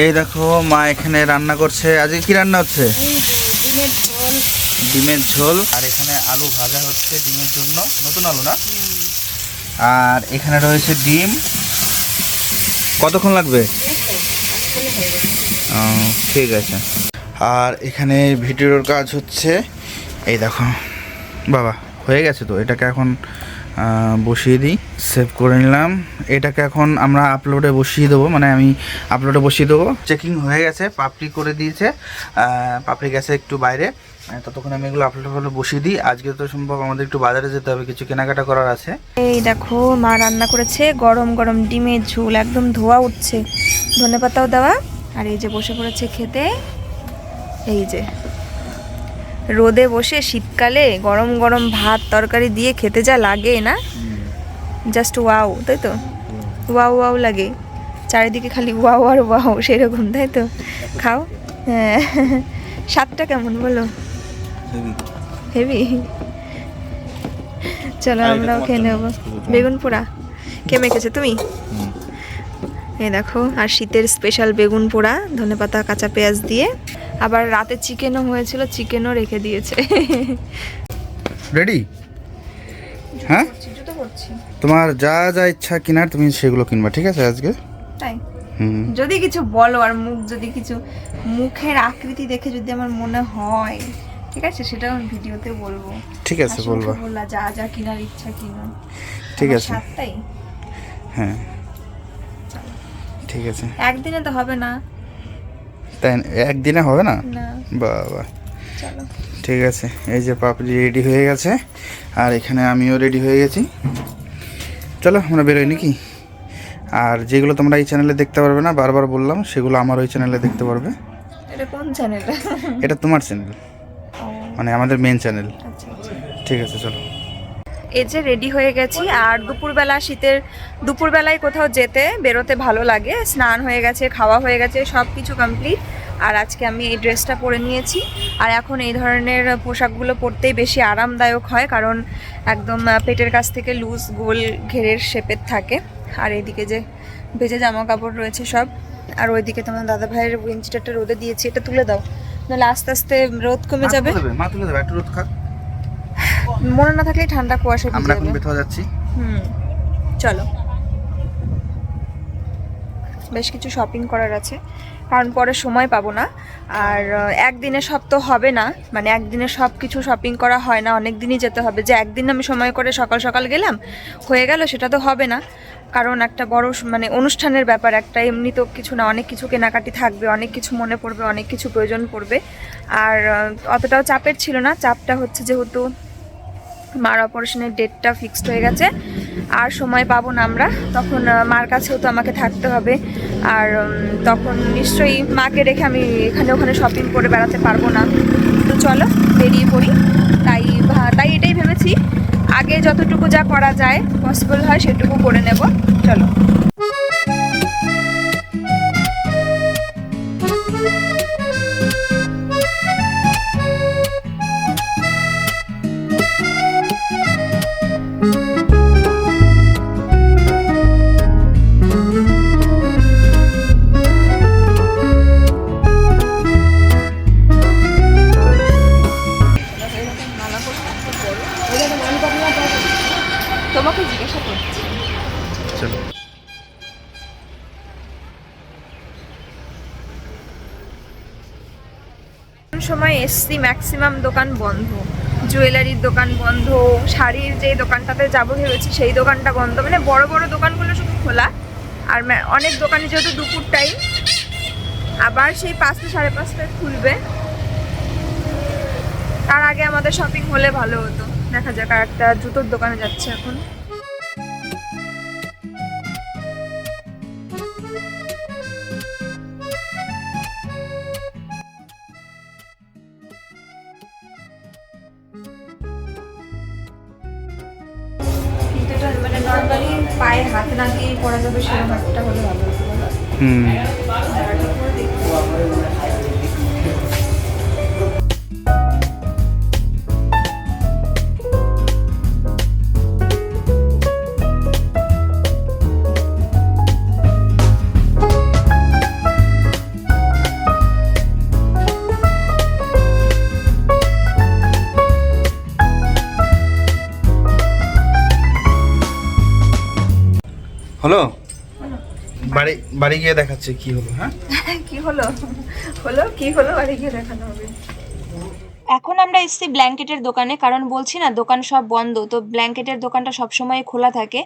এই দেখো মা এখানে রান্না করছে। আজকে কি রান্না হচ্ছে? ডিমের ঝোল। আর এখানে আলু ভাজা হচ্ছে ডিমের জন্য। নতুন আলু না? আর এখানে রয়েছে ডিম। কতক্ষণ লাগবে? ঠিক আছে। আর এখানে ভিডিওর কাজ হচ্ছে এই দেখো বাবা হয়ে গেছে তো। এটাকে এখন বসিয়ে দিই। সেভ করে নিলাম। এটাকে এখন আমরা আপলোডে বসিয়ে দেবো। মানে আমি আপলোডে বসিয়ে দেবো। চেকিং হয়ে গেছে, পাপড়ি করে দিয়েছে। পাপড়ি গেছে একটু বাইরে। ততক্ষণ আমি এগুলো আপলোড করে বসিয়ে দিই। আজকে তো সম্ভব আমাদের একটু বাজারে যেতে হবে। কিছু কেনাকাটা করার আছে। এই দেখো, মা রান্না করেছে। গরম গরম ডিমের ঝোল। একদম ধোয়া উঠছে। ধনে পাতাও দেওয়া। আর এই যে বসে পড়েছে খেতে। এই যে। রোদে বসে শীতকালে গরম গরম ভাত তরকারি দিয়ে খেতে যা লাগে না? জাস্ট ওয়াও তাই তো? ওয়াও ওয়াও লাগে। চারিদিকে খালি ওয়াও আর ওয়াও সেরকম তাই তো? খাও। হ্যাঁ। স্বাদটা কেমন বলো? হেভি চলো আমরাও খেয়ে। নেব। বেগুন পোড়া কে মেখেছে? তুমি? এই দেখো আর শীতের স্পেশাল বেগুন পোড়া ধনে পাতা কাঁচা পেঁয়াজ দিয়ে। আবার রাতে চিকেনও হয়েছিল চিকেনও রেখে দিয়েছে। রেডি হ্যাঁ? তোমার যা যা ইচ্ছা কেনার তুমি সেগুলো কিনবা ঠিক আছে আজকে? তাই? হুম। যদি কিছু বলো আর মুখ যদি কিছু মুখের আকৃতি দেখে যদি আমার মনে হয় ঠিক আছে? সেটা আমি ভিডিওতে বলব। ঠিক আছে বলবা। বললা যা যা কেনার ইচ্ছা কিনো। ঠিক আছে। সাতটাই হ্যাঁ। ঠিক আছে। একদিনে তো হবে না। তাই একদিনে হবে না? না। বাবা। চলো। ঠিক আছে এই যে পাপড়ি রেডি হয়ে গেছে আর এখানে আমিও রেডি হয়ে গেছি। চলো আমরা বেরোই নাকি? আর যেগুলো তোমরা এই চ্যানেলে দেখতে পারবে না বারবার বললাম সেগুলো আমার ওই চ্যানেলে দেখতে পারবে। এটা কোন চ্যানেল এটা তোমার চ্যানেল মানে আমাদের মেন চ্যানেল আচ্ছা। ঠিক আছে চলো। এই যে রেডি হয়ে গেছি আর দুপুরবেলা শীতের দুপুরবেলায় কোথাও যেতে বেরোতে ভালো লাগে স্নান হয়ে গেছে খাওয়া হয়ে গেছে সব কিছু কমপ্লিট আর আজকে আমি এই ড্রেসটা পরে নিয়েছি। আর এখন এই ধরনের পোশাকগুলো পরতেই বেশি আরামদায়ক হয় কারণ একদম পেটের কাছ থেকে লুজ গোল ঘেরের শেপের থাকে। আর এইদিকে যে ভেজে জামা কাপড় রয়েছে সব আর ওইদিকে তোমার দাদা ভাইয়ের উইঞ্চিটারটা রোদে দিয়েছি এটা তুলে দাও। নাহলে আস্তে আস্তে রোদ কমে যাবে। মা তুলে দেবে একটু রোদ খাক। মনে না থাকলে ঠান্ডা কুয়াশা আমরা এখন বেথা যাচ্ছি। হুম চলো। বেশ কিছু শপিং করার আছে কারণ পরে সময় পাবো না। আর একদিনে সব তো হবে না। মানে একদিনে সব কিছু শপিং করা হয় না অনেক দিনই যেতে হবে। যে একদিন আমি সময় করে সকাল সকাল গেলাম হয়ে গেল সেটা তো হবে না। কারণ একটা বড় মানে অনুষ্ঠানের ব্যাপার একটা এমনি তো কিছু না অনেক কিছু কেনাকাটি থাকবে অনেক কিছু মনে পড়বে অনেক কিছু প্রয়োজন পড়বে। আর অতটাও চাপের ছিল না। চাপটা হচ্ছে যেহেতু মার অপারেশনের ডেটটা ফিক্সড হয়ে গেছে। আর সময় পাবো না আমরা। তখন মার কাছেও তো আমাকে থাকতে হবে। আর তখন নিশ্চয়ই মাকে রেখে আমি এখানে ওখানে শপিং করে বেড়াতে পারব না। তো চলো, বেরিয়ে পড়ি। তাই তাই এটাই ভেবেছি। আগে যতটুকু যা করা যায় পসিবল হয় সেটুকু করে নেব। চলো। সময় এসছি ম্যাক্সিমাম দোকান বন্ধ। জুয়েলারির দোকান বন্ধ, শাড়ির যে দোকানটাতে যাব ভেবেছি, সেই দোকানটা বন্ধ। মানে বড় বড় দোকানগুলো শুধু খোলা, আর অনেক দোকানে যেহেতু দুপুর টাইম আবার সেই পাঁচটা সাড়ে পাঁচটায় খুলবে। তার আগে আমাদের শপিং হলে ভালো হতো। দেখা যাক, আর একটা জুতোর দোকানে যাচ্ছে এখন। পায়ে হাত না দিয়ে পড়া যাবে সেরকম একটা হলে ভালো হতো। হলো? বাড়ি বাড়ি গিয়ে দেখাচ্ছে কি হলো হ্যাঁ? কি হলো? হলো কি হলো? বাড়ি গিয়ে দেখানো হবে। এখন আমরা এসেছি ব্ল্যাঙ্কেটের দোকানে, কারণ বলছি না, দোকান সব বন্ধ, তো ব্ল্যাঙ্কেটের দোকানটা সবসময় খোলা থাকে।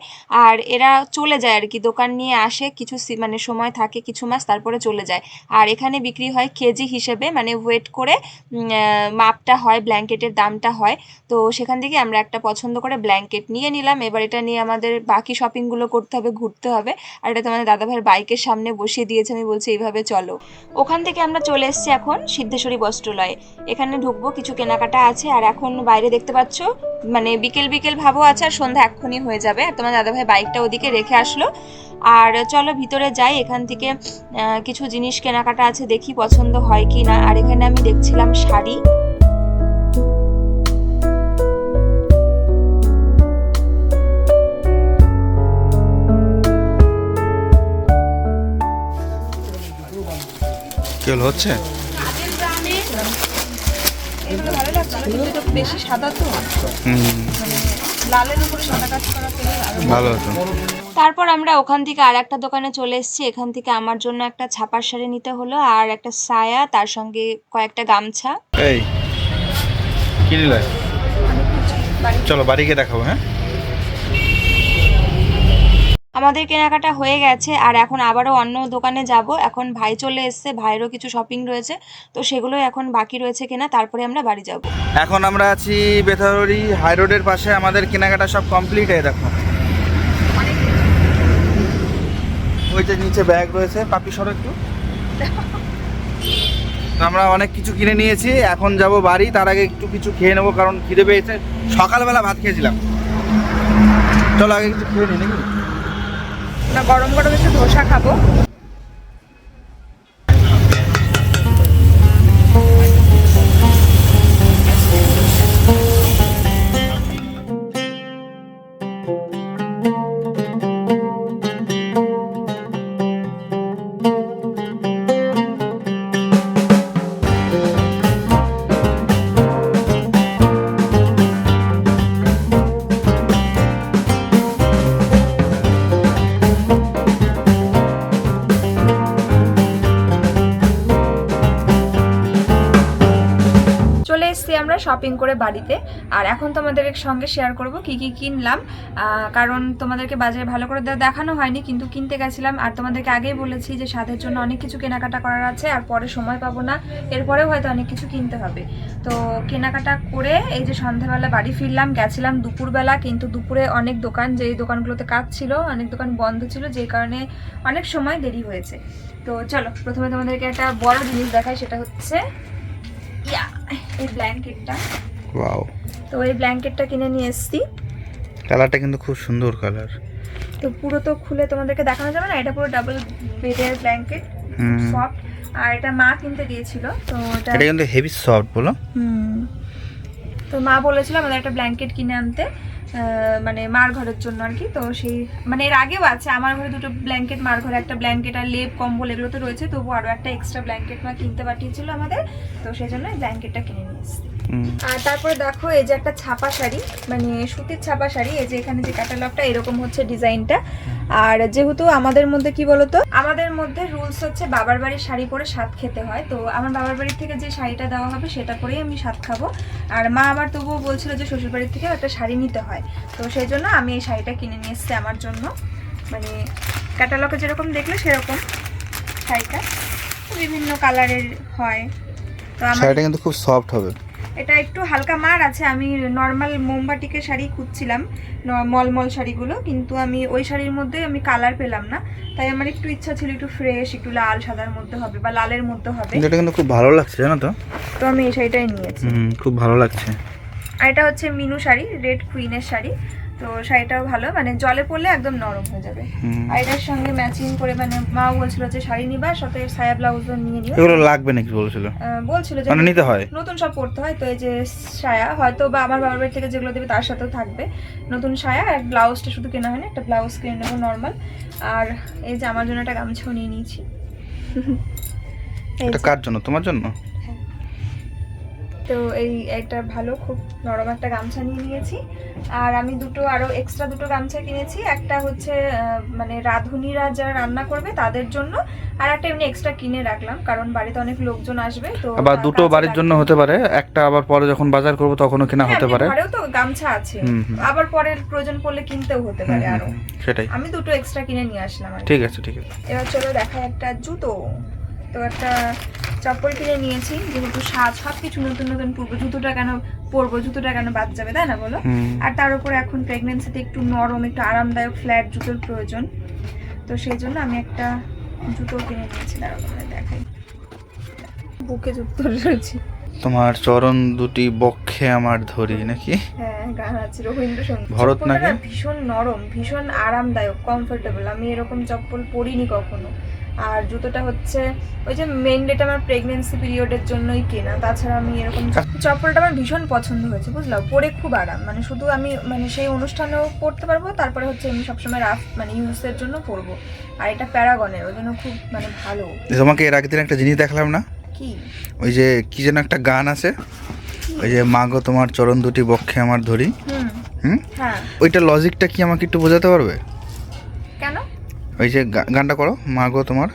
আর এরা চলে যায় আর কি, দোকান নিয়ে আসে, কিছু মানে সময় থাকে কিছু মাস, তারপরে চলে যায়। আর এখানে বিক্রি হয় কেজি হিসেবে মানে ওয়েট করে মাপটা হয়, ব্ল্যাঙ্কেটের দামটা হয়। তো সেখান থেকে আমরা একটা পছন্দ করে ব্ল্যাঙ্কেট নিয়ে নিলাম। এবার এটা নিয়ে আমাদের বাকি শপিংগুলো করতে হবে, ঘুরতে হবে। আর এটা তো তোমাদের দাদাভাইয়ের বাইকের সামনে বসিয়ে দিয়েছে, আমি বলছি এইভাবে চলো। ওখান থেকে আমরা চলে এসেছি এখন সিদ্ধেশ্বরী বস্ত্রালয়ে। এখানে ঢুকবো কিছু কেনাকাটা আছে আর এখন বাইরে দেখতে পাচ্ছ মানে বিকেল বিকেল ভাবও আছে আর সন্ধ্যা এক্ষুনি হয়ে যাবে। আর তোমার দাদাভাই বাইকটা ওদিকে রেখে আসলো। আর চলো ভিতরে যাই, এখান থেকে কিছু জিনিস কেনাকাটা আছে, দেখি পছন্দ হয় কি না আর এখানে আমি দেখছিলাম শাড়ি। হচ্ছে এগুলো ভালো লাগছে কিন্তু এটা বেশি সাদা তো। হুম লালের উপরে সাদা কাজ করা পেলে আরও ভালো হতো তারপর আমরা ওখান থেকে আর একটা দোকানে চলে এসেছি। এখান থেকে আমার জন্য একটা ছাপার শাড়ি নিতে হলো আর একটা সায়া তার সঙ্গে কয়েকটা গামছা। এই কি নিলে? চলো বাড়ি গিয়ে দেখাবো হ্যাঁ? আমাদের কেনাকাটা হয়ে গেছে আর এখন আবারও অন্য দোকানে যাব। এখন ভাই চলে এসেছে, ভাইয়েরও কিছু শপিং রয়েছে, তো সেগুলোই এখন বাকি রয়েছে কেনা, তারপরে আমরা বাড়ি যাব। এখন আমরা আছি বেথাররি হাই রোডের পাশে, আমাদের কেনাকাটা সব কমপ্লিট হয়ে দেখো। ওই যে নিচে ব্যাগ রয়েছে, পাপি সর একটু। আমরা অনেক কিছু কিনে নিয়েছি, এখন যাব বাড়ি, তার আগে একটু কিছু খেয়ে নেব, কারণ খিদে পেয়েছে। সকালবেলা ভাত খেয়েছিলাম। চলো আগে কিছু খেয়ে নিই নাকি? না গরম গরম একটু ধোসা খাব। শপিং করে বাড়িতে। আর এখন তোমাদের সঙ্গে শেয়ার করব কি কি কিনলাম। কারণ তোমাদেরকে বাজারে ভালো করে দেখানো হয়নি, কিন্তু কিনতে গেছিলাম। আর তোমাদেরকে আগেই বলেছি যে স্বাদের জন্য অনেক কিছু কেনাকাটা করার আছে, আর পরে সময় পাবো না। এরপরেও হয়তো অনেক কিছু কিনতে হবে। তো কেনাকাটা করে এই যে সন্ধ্যাবেলা বাড়ি ফিরলাম, গেছিলাম দুপুরবেলা, কিন্তু দুপুরে অনেক দোকান, যেই দোকানগুলোতে কাজ ছিল, অনেক দোকান বন্ধ ছিল, যেই কারণে অনেক সময় দেরি হয়েছে। তো চলো, প্রথমে তোমাদেরকে একটা বড় জিনিস দেখাই, সেটা হচ্ছে ইয়া এই ব্ল্যাঙ্কেটটা ওয়াও তো এই ব্ল্যাঙ্কেটটা কিনে নিয়ে এসেছি। কালারটা কিন্তু খুব সুন্দর কালার তো পুরো তো খুলে তোমাদেরকে দেখানো যাবে না এটা পুরো ডাবল বেডের ব্ল্যাঙ্কেট হুম। সফট আর এটা মা কিনতে দিয়েছিল তো এটা এটা কিন্তু হেভি সফট বলো। হুম। তো মা বলেছিল আমাদের একটা ব্ল্যাঙ্কেট কিনে আনতে। মানে মার ঘরের জন্য আর কি তো সেই মানে এর আগেও আছে, আমার ঘরে দুটো ব্ল্যাঙ্কেট মার ঘরে একটা ব্ল্যাঙ্কেট আর লেপ, কম্বল এগুলো তো রয়েছে তবু আরও একটা এক্সট্রা ব্ল্যাঙ্কেট মা কিনতে পাঠিয়েছিল আমাদের, তো সেই জন্য ব্ল্যাঙ্কেটটা কিনে নিয়ে এসেছি। আর তারপরে দেখো এই যে একটা ছাপা শাড়ি মানে সুতির ছাপা শাড়ি, এই যে এখানে যে ক্যাটালগটা এরকম হচ্ছে ডিজাইনটা। আর যেহেতু আমাদের মধ্যে কি বলতো? আমাদের মধ্যে রুলস হচ্ছে বাবার বাড়ির শাড়ি পরে স্বাদ খেতে হয়। তো আমার বাবার বাড়ির থেকে যে শাড়িটা দেওয়া হবে, সেটা পরেই আমি স্বাদ খাব। আর মা আমার তবুও বলছিল যে শ্বশুর বাড়ির থেকে একটা শাড়ি নিতে হয়। তো সেই জন্য আমি এই শাড়িটা কিনে নিয়ে এসেছি আমার জন্য। মানে ক্যাটালগে যেরকম দেখলে সেরকম শাড়িটা। বিভিন্ন কালারের হয়। তো শাড়িটা কিন্তু খুব সফট হবে। এটা একটু হালকা মার আছে আমি নর্মাল মোমবাটিকে শাড়ি খুঁজছিলাম মলমল শাড়িগুলো কিন্তু আমি ওই শাড়ির মধ্যে আমি কালার পেলাম না। তাই আমার একটু ইচ্ছা ছিল একটু ফ্রেশ একটু লাল সাদার মধ্যে হবে বা লালের মধ্যে হবে। এটা কিন্তু খুব ভালো লাগছে জানো তো? তো আমি এই শাড়িটাই নিয়েছি। খুব ভালো লাগছে। আর এটা হচ্ছে মিনু শাড়ি রেড কুইনের শাড়ি। তো শাড়িটাও ভালো মানে জলে পরলে একদম নরম হয়ে যাবে। আর এটার সঙ্গে ম্যাচিং করে মানে মাও বলছিল যে শাড়ি নিবা সাথে সায়া ব্লাউজও নিয়ে নিও। এগুলো লাগবে নাকি বলেছিল? বলছিল যে মানে নিতে হয়? নতুন সব পড়তে হয় তো এই যে সায়া হয়তো বা আমার বাবার বাড়ি থেকে যেগুলো দেবে তার সাথেও থাকবে। নতুন সায়া আর ব্লাউজটা শুধু কেনা হয়নি একটা ব্লাউজ কিনে নেব নর্মাল আর এই যে আমার জন্য একটা গামছাও নিয়ে নিয়েছি। এটা কার জন্য? তোমার জন্য? তো এই একটা ভালো খুব নরম একটা গামছা নিয়ে নিয়েছি। আর আমি দুটো আরও এক্সট্রা দুটো গামছা কিনেছি। একটা হচ্ছে মানে রাঁধুনিরা যারা রান্না করবে তাদের জন্য আর একটা এমনি এক্সট্রা কিনে রাখলাম কারণ বাড়িতে অনেক লোকজন আসবে তো আবার দুটো বাড়ির জন্য হতে পারে একটা আবার পরে যখন বাজার করব তখনও কিনা হ্যাঁ, হতে পারে। ঘরেও তো গামছা আছে। আবার পরের প্রয়োজন পড়লে কিনতেও হতে পারে আরও। সেটাই। আমি দুটো এক্সট্রা কিনে নিয়ে আসলাম ঠিক আছে ঠিক আছে। এবার চলো দেখা একটা জুতো। তো একটা চপ্পল কিনে নিয়েছি যেহেতু সাজ সব কিছু নতুন নতুন পরবো। জুতোটা কেন পরবো? জুতোটা কেন বাদ যাবে তাই না বলো? আর তার উপরে এখন প্রেগনেন্সিতে একটু নরম একটু আরামদায়ক ফ্ল্যাট জুতোর প্রয়োজন। তো সেই জন্য আমি একটা জুতো কিনে নিয়েছি তোমাদের দেখাই। বুকে জুতো রয়েছে। তোমার চরণ দুটি বক্ষে আমার ধরি নাকি? হ্যাঁ গান আছে রবীন্দ্রসঙ্গীত। ভরত নাকি? ভীষণ নরম ভীষণ আরামদায়ক কমফোর্টেবল আমি এরকম চপ্পল পরিনি কখনো। আর জুতোটা হচ্ছে ওই যে মেনলিটা আমার প্রেগনেন্সি পিরিয়ডের জন্যই কেনা তাছাড়া আমি এরকম চপ্পলটা আমার ভীষণ পছন্দ হয়েছে বুঝলাম? পরে খুব আরাম মানে শুধু আমি মানে সেই অনুষ্ঠানেও পরতে পারব তারপরে হচ্ছে আমি সবসময় রাফ মানে ইউজের জন্য পরবো। আর এটা প্যারাগনের ওই জন্য খুব মানে ভালো। তোমাকে এর আগের দিন একটা জিনিস দেখালাম না? কি? ওই যে কি যেন একটা গান আছে ওই যে মাগো তোমার চরণ দুটি বক্ষে আমার ধরি। হুম। হ্যাঁ। ওইটা লজিকটা কি আমাকে একটু বোঝাতে পারবে? ওই যে গানটা করো মাগো তোমার।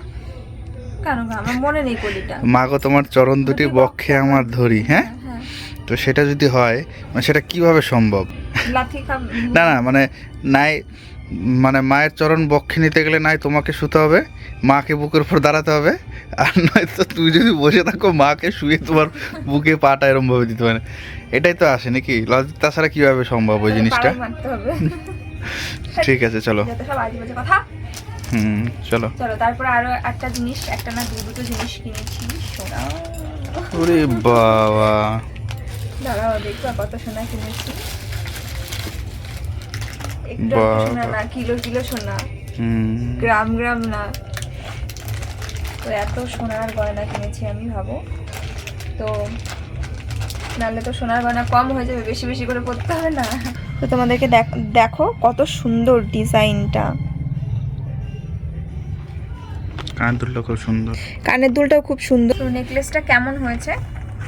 মাগো তোমার চরণ দুটি বক্ষে আমার ধরি হ্যাঁ? হ্যাঁ? তো সেটা যদি হয় মানে সেটা কীভাবে সম্ভব? না না মানে নাই মানে মায়ের চরণ বক্ষে নিতে গেলে নাই তোমাকে শুতে হবে মাকে বুকের উপর দাঁড়াতে হবে আর নয়তো তুই যদি বসে থাকো মাকে শুয়ে তোমার বুকে পাটা এরম ভাবে দিতে পারে। এটাই তো আসে নাকি? লজিক তাছাড়া কীভাবে সম্ভব ওই জিনিসটা? ঠিক আছে চলো। হুম চলো। চলো তারপরে আরও একটা জিনিস একটা না দু দুটো জিনিস কিনেছি সোনা। ওরে বাবা। দাঁড়াও দেখবা কত সোনা কিনেছি। একটু সোনা না কিলো কিলো সোনা। হুম। গ্রাম গ্রাম না। তো এত সোনার গয়না কিনেছি আমি ভাবো। তো নাহলে তো সোনার গয়না কম হয়ে যাবে বেশি বেশি করে পড়তে হবে না। তো তোমাদেরকে দেখ- দেখো কত সুন্দর ডিজাইনটা। কান তুললো খুব সুন্দর। কানের দুলটাও খুব সুন্দর। তো নেকলেসটা কেমন হয়েছে?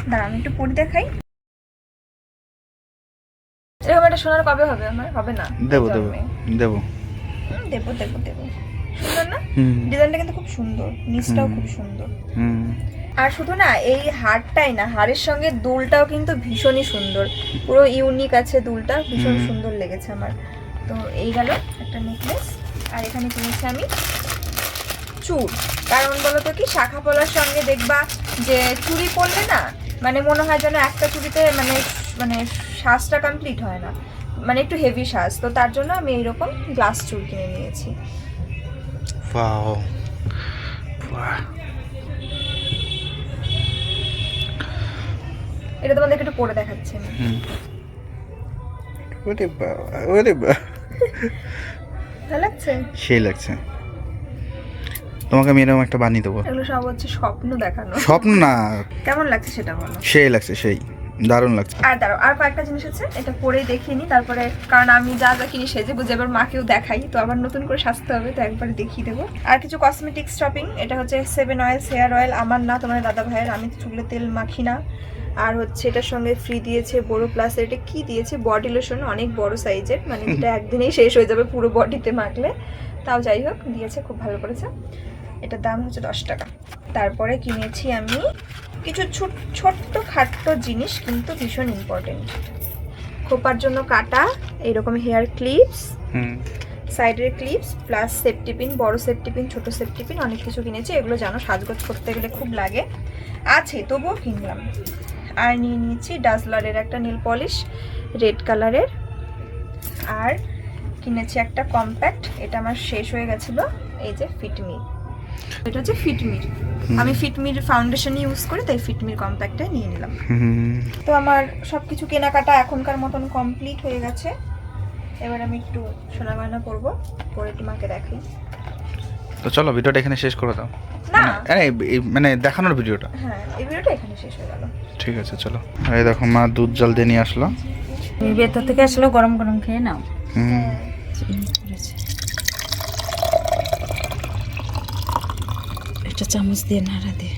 দাঁড়া আমি একটু পরে দেখাই। এরকম একটা সোনার কবে হবে? আমার হবে না। দেবো দেবো দেবো। দেবো দেবো দেবো। সুন্দর না? ডিজাইনটা কিন্তু খুব সুন্দর। নিচটাও খুব সুন্দর। হুম। আর শুধু না এই হারটাই না হারের সঙ্গে দুলটাও কিন্তু ভীষণই সুন্দর। পুরো ইউনিক আছে দুলটা ভীষণ সুন্দর লেগেছে আমার। তো এই গেল একটা নেকলেস আর এখানে কিনেছি আমি চুর কারণ বলো তো কি শাখা পলার সঙ্গে দেখবা যে চুরি পরলে না মানে মনে হয় যেন একটা চুরিতে মানে মানে সাজটা কমপ্লিট হয় না। মানে একটু হেভি সাজ। তো তার জন্য আমি এইরকম গ্লাস চুল কিনে নিয়েছি। বাহ এটা তোমাদেরকে একটু পরে দেখাচ্ছি আমি। হুম। ওরে বাবা ওরে বাবা। ভালো লাগছে? সেই লাগছে। তোমাকে আমি এরকম একটা বানিয়ে দেবো। এগুলো সব হচ্ছে স্বপ্ন দেখানো। স্বপ্ন না। কেমন লাগছে সেটা বলো? সেই লাগছে সেই। দারুণ লাগছে। আর দাঁড়াও আর কয়েকটা জিনিস আছে এটা পরেই দেখিয়ে নি তারপরে কারণ আমি যা যা কিনি সেজে বুঝে এবার মাকেও দেখাই তো আবার নতুন করে সাজতে হবে তো একবার দেখিয়ে দেবো। আর কিছু কসমেটিক্স শপিং এটা হচ্ছে সেভেন অয়েল হেয়ার অয়েল আমার না তোমার দাদা ভাইয়ের আমি তো চুলে তেল মাখি না। আর হচ্ছে এটার সঙ্গে ফ্রি দিয়েছে বড় প্লাস এটা কি দিয়েছে? বডি লোশন অনেক বড় সাইজের মানে এটা একদিনেই শেষ হয়ে যাবে পুরো বডিতে মাখলে। তাও যাই হোক দিয়েছে খুব ভালো করেছে। এটার দাম হচ্ছে দশ টাকা। তারপরে কিনেছি আমি কিছু ছোট ছোট্ট খাট্ট জিনিস কিন্তু ভীষণ ইম্পর্টেন্ট খোপার জন্য কাটা এরকম হেয়ার ক্লিপস সাইডের ক্লিপস প্লাস সেফটি পিন বড় সেফটি পিন ছোট সেফটি পিন অনেক কিছু কিনেছি। এগুলো জানো সাজগোজ করতে গেলে খুব লাগে। আছে তবুও কিনলাম। আর নিয়ে নিয়েছি ডাজলারের একটা নীল পলিশ রেড কালারের আর কিনেছি একটা কম্প্যাক্ট এটা আমার শেষ হয়ে গেছিল এই যে ফিটমি এটা হচ্ছে ফিটমির আমি ফিটমির ফাউন্ডেশন ইউজ করে তাই ফিটমির কম্প্যাক্টটা নিয়ে নিলাম। হুম। তো আমার সব কিছু কেনাকাটা এখনকার মতন কমপ্লিট হয়ে গেছে। এবার আমি একটু সোনা গয়না পরবো পরে তোমাকে মাকে দেখাই। তো চলো ভিডিওটা এখানে শেষ করে দাও। না। মানে মানে দেখানোর ভিডিওটা। হ্যাঁ এই ভিডিওটা এখানে শেষ হয়ে গেল। ঠিক আছে চলো। এই দেখো মা দুধ জল দিয়ে নিয়ে আসলো। ভেতর থেকে আসলে গরম গরম খেয়ে নাও হুম একটা চামচ দিয়ে নাড়া দিয়ে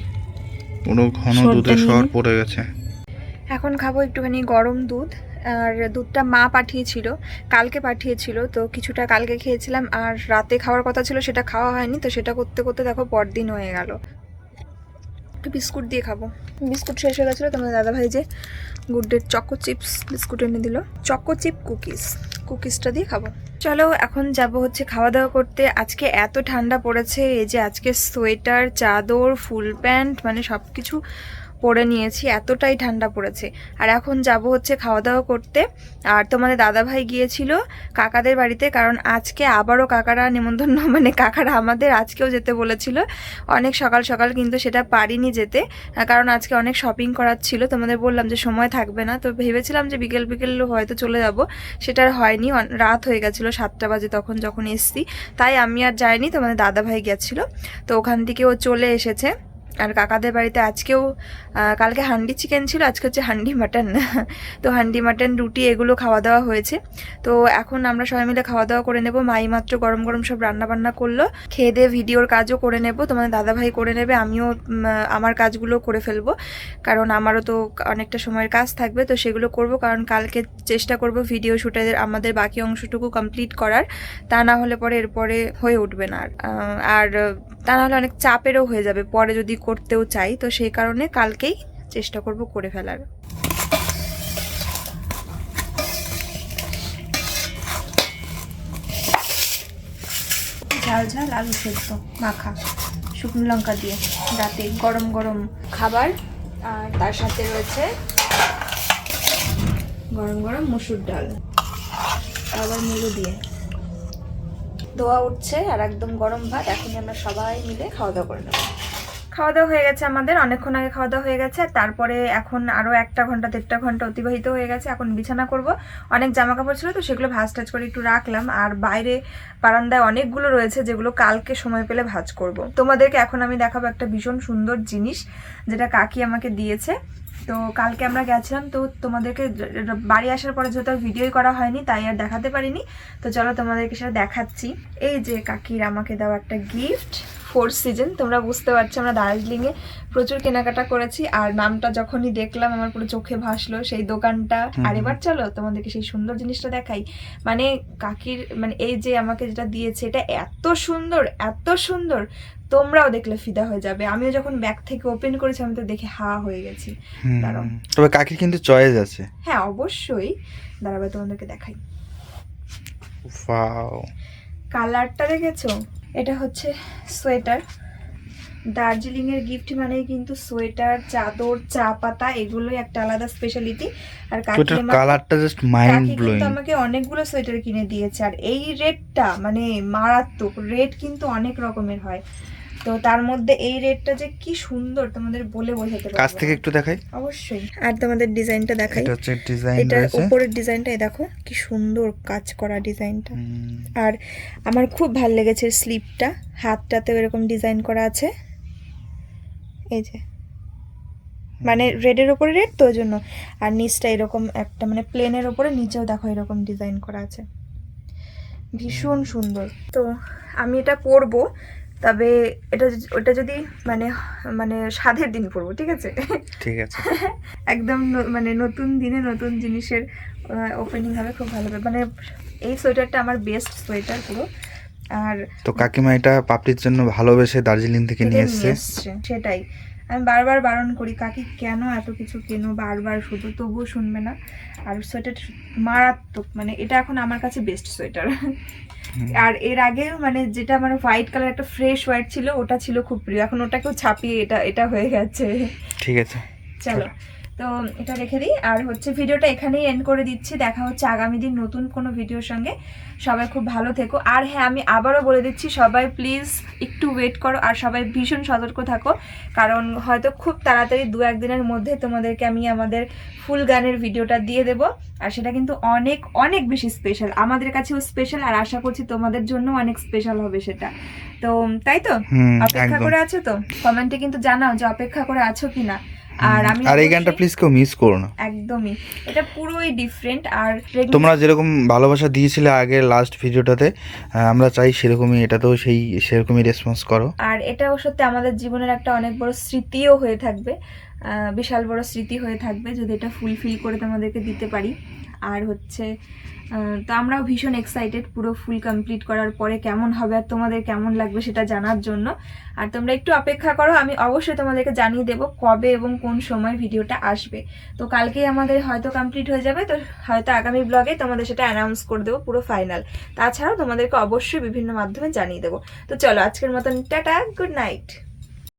পুরো ঘন দুধের সর পড়ে গেছে। এখন খাব একটুখানি গরম দুধ আর দুধটা মা পাঠিয়েছিল কালকে পাঠিয়েছিল তো কিছুটা কালকে খেয়েছিলাম আর রাতে খাওয়ার কথা ছিল সেটা খাওয়া হয়নি তো সেটা করতে করতে দেখো পরদিন হয়ে গেল। একটু বিস্কুট দিয়ে খাব। বিস্কুট শেষ হয়ে গেছিল তোমাদের দাদাভাই যে Good Day choco chips biscuit এনে দিল। Choco chip cookies. কুকিজটা দিয়ে খাব। চলো, এখন যাব হচ্ছে খাওয়া দাওয়া করতে। আজকে এত ঠান্ডা পড়েছে, এই যে আজকে সোয়েটার, চাদর, ফুল প্যান্ট মানে সব কিছু পরে নিয়েছি, এতটাই ঠান্ডা পড়েছে। আর এখন যাব হচ্ছে খাওয়া দাওয়া করতে। আর তোমাদের দাদাভাই গিয়েছিল কাকাদের বাড়িতে, কারণ আজকে আবারও কাকারা নিমন্ত্রণ মানে কাকারা আমাদের আজকেও যেতে বলেছিল। অনেক সকাল সকাল কিন্তু সেটা পারিনি যেতে, কারণ আজকে অনেক শপিং করার ছিল। তোমাদের বললাম যে সময় থাকবে না, তো ভেবেছিলাম যে বিকেল বিকেল হয়তো চলে যাব। সেটা আর হয়নি রাত হয়ে গেছিল সাতটা বাজে তখন যখন এসছি। তাই আমি আর যাইনি, তোমাদের দাদাভাই গেছিল। তো ওখান থেকে ও চলে এসেছে। আর কাকাদের বাড়িতে আজকেও কালকে হান্ডি চিকেন ছিল, আজকে হচ্ছে হান্ডি মাটন। তো হান্ডি মাটন, রুটি, এগুলো খাওয়া দাওয়া হয়েছে। তো এখন আমরা সবাই মিলে খাওয়া দাওয়া করে নেব। মাই মাত্র গরম গরম সব রান্না বান্না করল। খেয়ে দিয়ে ভিডিওর কাজও করে নেব। তোমাদের দাদাভাই করে নেবে, আমিও আমার কাজগুলো করে ফেলব। কারণ আমারও তো অনেকটা সময়ের কাজ থাকবে, তো সেগুলো করব। কারণ কালকে চেষ্টা করব ভিডিও শুটে আমাদের বাকি অংশটুকু কমপ্লিট করার। তা না হলে পরে এরপরে হয়ে উঠবে না আর। তা না হলে অনেক চাপেরও হয়ে যাবে। পরে যদি করতেও চাই, তো সেই কারণে কালকেই চেষ্টা করব করে ফেলার। ঝাল ঝাল আলু সেদ্ধ, মাখা, শুকনো লঙ্কা দিয়ে, রাতে গরম গরম খাবার। আর তার সাথে রয়েছে গরম গরম মসুর ডাল। আবার মুলো দিয়ে। ধোয়া উঠছে আর একদম গরম ভাত, এখনই আমরা সবাই মিলে খাওয়া দাওয়া করে নেব। খাওয়া দাওয়া হয়ে গেছে আমাদের, অনেকক্ষণ আগে খাওয়া দাওয়া হয়ে গেছে, তারপরে এখন আরও একটা ঘণ্টা, দেড়টা ঘণ্টা অতিবাহিত হয়ে গেছে, এখন বিছানা করব। অনেক জামা কাপড় ছিল তো, সেগুলো ভাজ টাজ করে একটু রাখলাম, আর বাইরে বারান্দায় অনেকগুলো রয়েছে যেগুলো কালকে সময় পেলে ভাজ করব। তোমাদেরকে এখন আমি দেখাবো একটা ভীষণ সুন্দর জিনিস, যেটা কাকি আমাকে দিয়েছে। তো কালকে আমরা গেছিলাম, তো তোমাদেরকে বাড়ি আসার পরে যেহেতু ভিডিওই করা হয়নি, তাই আর দেখাতে পারিনি। তো চলো তোমাদেরকে সেটা দেখাচ্ছি। এই যে কাকির আমাকে দেওয়া একটা গিফট ফোর সিজন তোমরা বুঝতে পারছ আমরা দার্জিলিংয়ে প্রচুর কেনাকাটা করেছি আর নামটা যখনই দেখলাম আমার পুরো চোখে ভাসলো সেই দোকানটা। আর এবার চলো তোমাদেরকে সেই সুন্দর জিনিসটা দেখাই। মানে কাকির মানে এই যে আমাকে যেটা দিয়েছে এটা এত সুন্দর এত সুন্দর তোমরাও দেখলে ফিদা হয়ে যাবে। আমিও যখন ব্যাগ থেকে ওপেন করেছি আমি তো দেখে হা হয়ে গেছি। দাঁড়াও। তবে কাকির কিন্তু চয়েস আছে। হ্যাঁ অবশ্যই। দাঁড়াবে তোমাদেরকে দেখাই। ওয়াও কালারটা দেখেছ? এটা হচ্ছে সোয়েটার। দার্জিলিংয়ের গিফট মানে কিন্তু সোয়েটার চাদর চা পাতা এগুলোই একটা আলাদা স্পেশালিটি আর কাকি কালারটা জাস্ট মাইন্ড ব্লোয়িং কিন্তু আমাকে অনেকগুলো সোয়েটার কিনে দিয়েছে। আর এই রেটটা মানে মারাত্মক রেট কিন্তু অনেক রকমের হয়। তো তার মধ্যে এই রেটটা যে কি সুন্দর তোমাদের বলে বোঝাতে পারব। কাছ থেকে একটু দেখাই। অবশ্যই। আর তোমাদের ডিজাইনটা দেখাই। এটা হচ্ছে ডিজাইন এটা উপরের ডিজাইনটা দেখো কি সুন্দর কাজ করা ডিজাইনটা। আর আমার খুব ভালো লেগেছে স্লিপটা হাতটাতেও এরকম ডিজাইন করা আছে। এই যে। মানে রেডের ওপরে রেড তো ওই জন্য। আর নিচটা এরকম একটা মানে প্লেনের ওপরে নিচেও দেখো এরকম ডিজাইন করা আছে। ভীষণ সুন্দর। তো আমি এটা পরবো। তবে এটা ওটা যদি মানে মানে স্বাদের দিন পরবো ঠিক আছে? ঠিক আছে। একদম মানে নতুন দিনে নতুন জিনিসের ওপেনিং হবে খুব ভালো হবে। মানে এই সোয়েটারটা আমার বেস্ট সোয়েটার পুরো। আর তো কাকিমা এটা পাপড়ির জন্য ভালোবেসে দার্জিলিং থেকে নিয়ে এসেছে? এসছে, সেটাই। আমি বারবার বারণ করি কাকি কেন এত কিছু কেনো বারবার শুধু? তবুও শুনবে না। আর সোয়েটার মারাত্মক মানে এটা এখন আমার কাছে বেস্ট সোয়েটার। আর এর আগে মানে যেটা মানে হোয়াইট কালার একটা ফ্রেশ হোয়াইট ছিল ওটা ছিল খুব প্রিয়। এখন ওটাকেও ছাপিয়ে এটা এটা হয়ে গেছে। ঠিক আছে। চলো। তো এটা রেখে দিই। আর হচ্ছে ভিডিওটা এখানেই এন্ড করে দিচ্ছি। দেখা হচ্ছে আগামী দিন নতুন কোনো ভিডিওর সঙ্গে। সবাই খুব ভালো থেকো। আর হ্যাঁ আমি আবারও বলে দিচ্ছি সবাই প্লিজ একটু ওয়েট করো আর সবাই ভীষণ সতর্ক থাকো। কারণ হয়তো খুব তাড়াতাড়ি দু একদিনের মধ্যে তোমাদেরকে আমি আমাদের ফুল গানের ভিডিওটা দিয়ে দেব। আর সেটা কিন্তু অনেক অনেক বেশি স্পেশাল আমাদের কাছেও স্পেশাল আর আশা করছি তোমাদের জন্য অনেক স্পেশাল হবে সেটা। তো তাই তো? অপেক্ষা করে আছো তো? কমেন্টে কিন্তু জানাও যে অপেক্ষা করে আছো কিনা। আর আমি আর এই গানটা প্লিজ কেউ মিস করো না। একদমই। এটা পুরোই ডিফারেন্ট আর তোমরা যেরকম ভালোবাসা দিয়েছিলে আগের লাস্ট ভিডিওটাতে আমরা চাই সেরকমই এটাতেও সেই সেরকমই রেসপন্স করো। আর এটা সত্যি আমাদের জীবনের একটা অনেক বড় স্মৃতিও হয়ে থাকবে বিশাল বড় স্মৃতি হয়ে থাকবে যদি এটা ফুলফিল করে তোমাদেরকে দিতে পারি। আর হচ্ছে তো আমরাও ভীষণ এক্সাইটেড পুরো ফুল কমপ্লিট করার পরে কেমন হবে আর তোমাদের কেমন লাগবে সেটা জানার জন্য। আর তোমরা একটু অপেক্ষা করো, আমি অবশ্যই তোমাদেরকে জানিয়ে দেবো কবে এবং কোন সময় ভিডিওটা আসবে। তো কালকেই আমাদের হয়তো কমপ্লিট হয়ে যাবে, তো হয়তো আগামী ব্লগে তোমাদের সেটা অ্যানাউন্স করে দেবো পুরো ফাইনাল তাছাড়াও তোমাদেরকে অবশ্যই বিভিন্ন মাধ্যমে জানিয়ে দেবো। তো চলো আজকের মতন, টাটা গুড নাইট